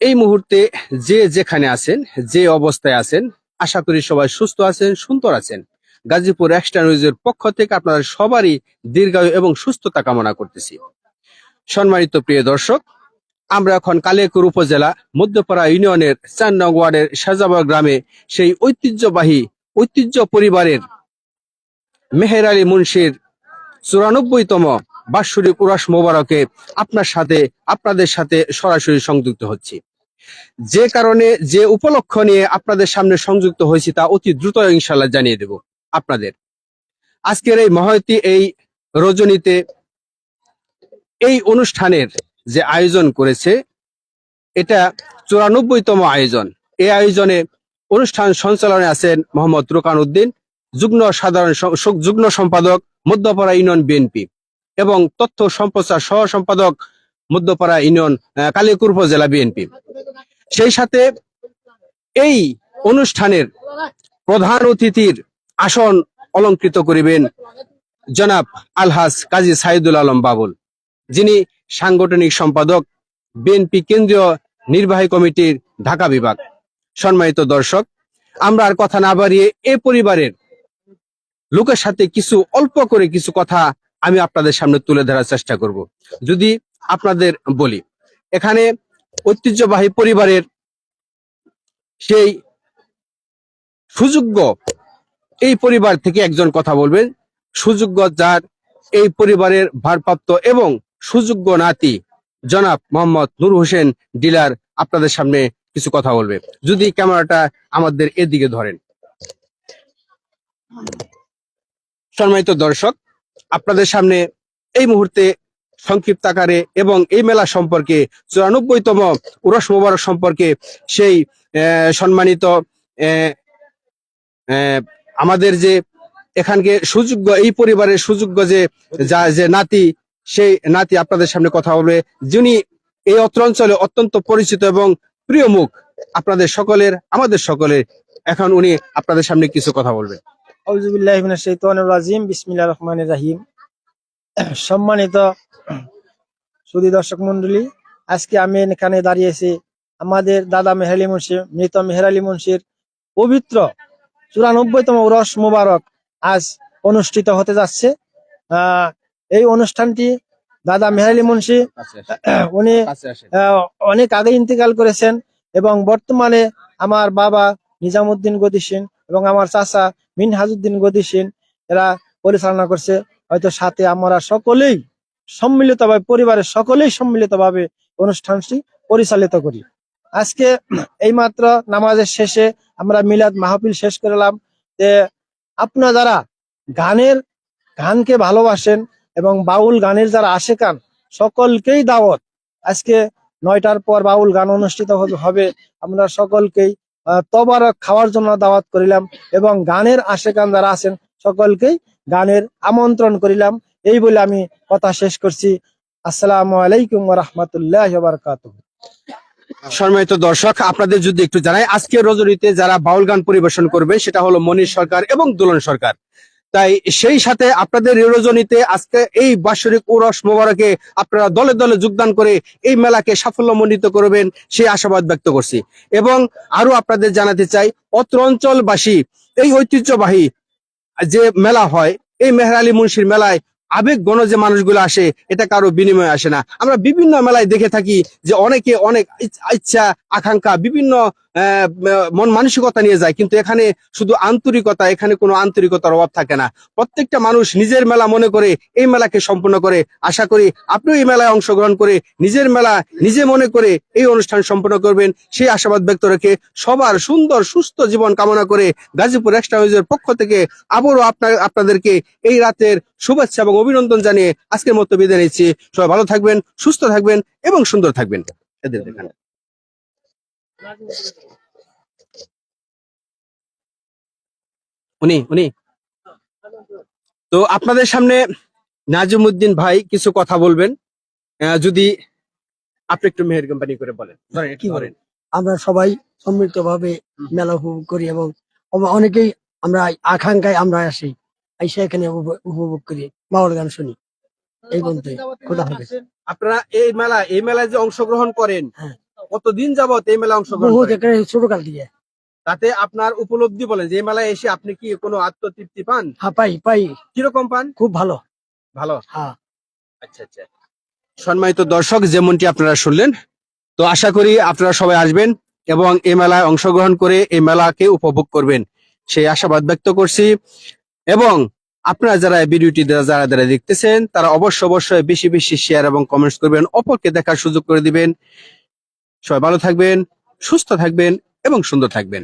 এই মুহূর্তে যে যেখানে আছেন, যে অবস্থায় আছেন, আশা করি সবাই সুস্থ আছেন, সুন্দর আছেন। গাজীপুর এক্সট্রা নিউজের পক্ষ থেকে আপনারা সবারই দীর্ঘায়ু এবং সুস্থতা কামনা করতেছি। সম্মানিত প্রিয় দর্শক, আমরা এখন কালিয়াকুর উপজেলা মধ্যপাড়া ইউনিয়নের চার ওয়ার্ডের সাজাবা গ্রামে সেই ঐতিহ্যবাহী, ঐতিহ্য পরিবারের মেহের আলী মুন্সির চুরানব্বইতম বাৎসরিক উরাস মোবারকে আপনার সাথে, আপনাদের সাথে সরাসরি সংযুক্ত হচ্ছি। যে কারণে যে উপলক্ষ নিয়ে আপনাদের সামনে সংযুক্ত হয়েছি তা অতি দ্রুত ইনশাল্লাহ জানিয়ে দেব আপনাদের। আজকের এই মহতি, এই রজনীতে এই অনুষ্ঠানের যে আয়োজন করেছে, এটা চুরানব্বইতম আয়োজন। এই আয়োজনে অনুষ্ঠান সঞ্চালনে আছেন মোহাম্মদ রুকান উদ্দিন, যুগ্ম সাধারণ যুগ্ম সম্পাদক মধ্যপাড়া ইউনিয়ন বিএনপি। এবং তথ্য সম্প্রচার সহ সম্পাদক মধ্যপাড়া ইউনিয়ন আহ, কালিয়াকুর উপজেলা বিএনপি সেই সাথে এই অনুষ্ঠানের প্রধান অতিথির আসন অলঙ্কৃত করিবেন জনাব আলহাজ কাজী সাইদুল আলম বাবুল যিনি সাংগঠনিক সম্পাদক বিএনপি কেন্দ্রীয় নির্বাহী কমিটির ঢাকা বিভাগ। সম্মানিত দর্শক আমরা আর কথা না বাড়িয়ে এ পরিবারের লোকের সাথে কিছু অল্প করে কিছু কথা আমি আপনাদের সামনে তুলে ধরার চেষ্টা করব। যদি আপনাদের বলি, এখানে ঐতিহ্যবাহী পরিবারের সেই সুযোগ্য এই পরিবার থেকে একজন কথা বলবেন। সুযোগ্য যার এই পরিবারের ভারপ্রাপ্ত এবং সুযোগ্য নাতি জনাব মোহাম্মদ নূর হোসেন ডিলার আপনাদের সামনে কিছু কথা বলবে। যদি ক্যামেরাটা আমাদের এদিকে ধরেন। সম্মানিত দর্শক আপনাদের সামনে এই মুহূর্তে সংক্ষিপ্ত আকারে এবং এই মেলা সম্পর্কে চুরানব্বইতম উরস মোবারক সম্পর্কে সেই সম্মানিত আমাদের যে এখানকে সুযোগ্য, এই পরিবারের সুযোগ্য যে, যা, যে নাতি, সেই নাতি আপনাদের সামনে কথা বলবে। যিনি এই অত্র অঞ্চলে অত্যন্ত পরিচিত এবং প্রিয় মুখ, আপনাদের সকলের, আমাদের সকলের, এখন উনি আপনাদের সামনে কিছু কথা বলবেন। রাজিম বিসমিল্লাহির রহমানির রহিম। সম্মানিত সুধী দর্শক মন্ডলী আজকে আমি এখানে দাঁড়িয়েছি আমাদের দাদা মেহরালি মুন্সি মৃত মেহরালি মুন্সির পবিত্র চুরানব্বইতম উরস মুবারক আজ অনুষ্ঠিত হতে যাচ্ছে। আহ, এই অনুষ্ঠানটি দাদা মেহরালি মুন্সি উনি অনেক আগে ইন্তেকাল করেছেন এবং বর্তমানে আমার বাবা নিজামুদ্দিন গদিসিন এবং আমার চাচা মিনহাজুদ্দিন গদিসিন এরা পরিচালনা করছে হয়তো সাথে আমরা সকলেই সম্মিলিতভাবে, পরিবারের সকলেই সম্মিলিতভাবে অনুষ্ঠানটি পরিচালিত করি। আজকে এই মাত্র নামাজের শেষে আমরা মিলাদ মাহফিল শেষ করলাম যে আপনারা যারা গানের, গানকে ভালোবাসেন এবং বাউল গানের যারা আসে আশেকান, সকলকেই দাওয়াত। আজকে নয়টার পর বাউল গান অনুষ্ঠিত হবে- আমরা সকলকেই তবারক খাওয়ার জন্য দাওয়াত করিলাম এবং গানের আশেকান যারা আছেন সকলকেই গানের আমন্ত্রণ করিলাম। এই বলে আমি কথা শেষ করছি। আসসালামু আলাইকুম রহমতুল্লাহ বারকাত সম্মানিত দর্শক, আপনাদের যদি একটু জানাই আজকে রজনীতে যারা বাউল গান পরিবেশন করবে সেটা হলো মনির সরকার এবং দোলন সরকার। তাই সেই সাথে আপনাদের এই আজকে এই বাৎসরিক উরস মোবারকে আপনারা দলে দলে যোগদান করে এই মেলাকে সাফল্যমণ্ডিত করবেন সেই আশাবাদ ব্যক্ত করছি। এবং আরও আপনাদের জানাতে চাই, অত্র অঞ্চলবাসী, এই ঐতিহ্যবাহী যে মেলা হয়, এই মেহরালি মুন্সির মেলায় আবেগ গণ যে মানুষগুলো আসে, এটা কারও বিনিময়ে আসে না। আমরা বিভিন্ন মেলায় দেখে থাকি যে অনেকে অনেক ইচ্ছা, আকাঙ্ক্ষা, বিভিন্ন মন মানসিকতা নিয়ে যায়, কিন্তু এখানে শুধু আন্তরিকতা, এখানে কোনো আন্তরিকতার অভাব থাকে না। প্রত্যেকটা মানুষ নিজের মেলা মনে করে, এই মেলাকে সম্পূর্ণ করে। আশা করি আপনিও এই মেলায় অংশগ্রহণ করে, নিজের মেলা নিজে মনে করে এই অনুষ্ঠান সম্পন্ন করবেন। সেই আশাবাদ ব্যক্ত রেখে সবার সুন্দর, সুস্থ জীবন কামনা করে গাজীপুর এক্সট্রা নিউজের পক্ষ থেকে আবারও আপনার আপনাদেরকে এই রাতের শুভেচ্ছা এবং অভিনন্দন জানিয়ে আজকের মতো বিদায় নিচ্ছি। সবাই ভালো থাকবেন, সুস্থ থাকবেন এবং সুন্দর থাকবেন। এদের উনি উনি। তো আপনাদের সামনে নাজিমুদ্দিন ভাই কিছু কথা বলবেন। যদি আপনি একটু মেহের কোম্পানি করে বলেন। কি ধরেন। আমরা সবাই সম্মিলিত ভাবে মেলা উপভোগ করি এবং অনেকেই আমরা আকাঙ্ক্ষায় আমরা আসি এসে এখানে উপভোগ- উপভোগ করি। বাউল গান শুনি। এই খোদা হাফেজ আপনারা এই মেলা এই মেলায় যে অংশগ্রহণ করেন হ্যাঁ। কতদিন যাবত এই মেলায় অংশগ্রহণ ছোটকাল দিয়ে। তাতে আপনার উপলব্ধি বলেন যে এই মেলায় এসে আপনি কি কোনো আত্মতৃপ্তি পান? হ্যাঁ পাই পাই। কীরকম পান? খুব ভালো। ভালো? হ্যাঁ। আচ্ছা আচ্ছা। সম্মানিত দর্শক যেমনটি আপনারা শুনলেন তো আশা করি আপনারা সবাই আসবেন এবং এই মেলায় অংশগ্রহণ করে এই মেলাকে উপভোগ করবেন। সেই আশাবাদ ব্যক্ত করছি। এবং আপনারা যারা ভিডিওটি যারা যারা যারা দেখতেছেন তারা অবশ্য অবশ্যই বেশি বেশি শেয়ার এবং কমেন্টস করবেন। অপরকে দেখার সুযোগ করে দিবেন। সবাই ভালো থাকবেন সুস্থ থাকবেন এবং সুন্দর থাকবেন।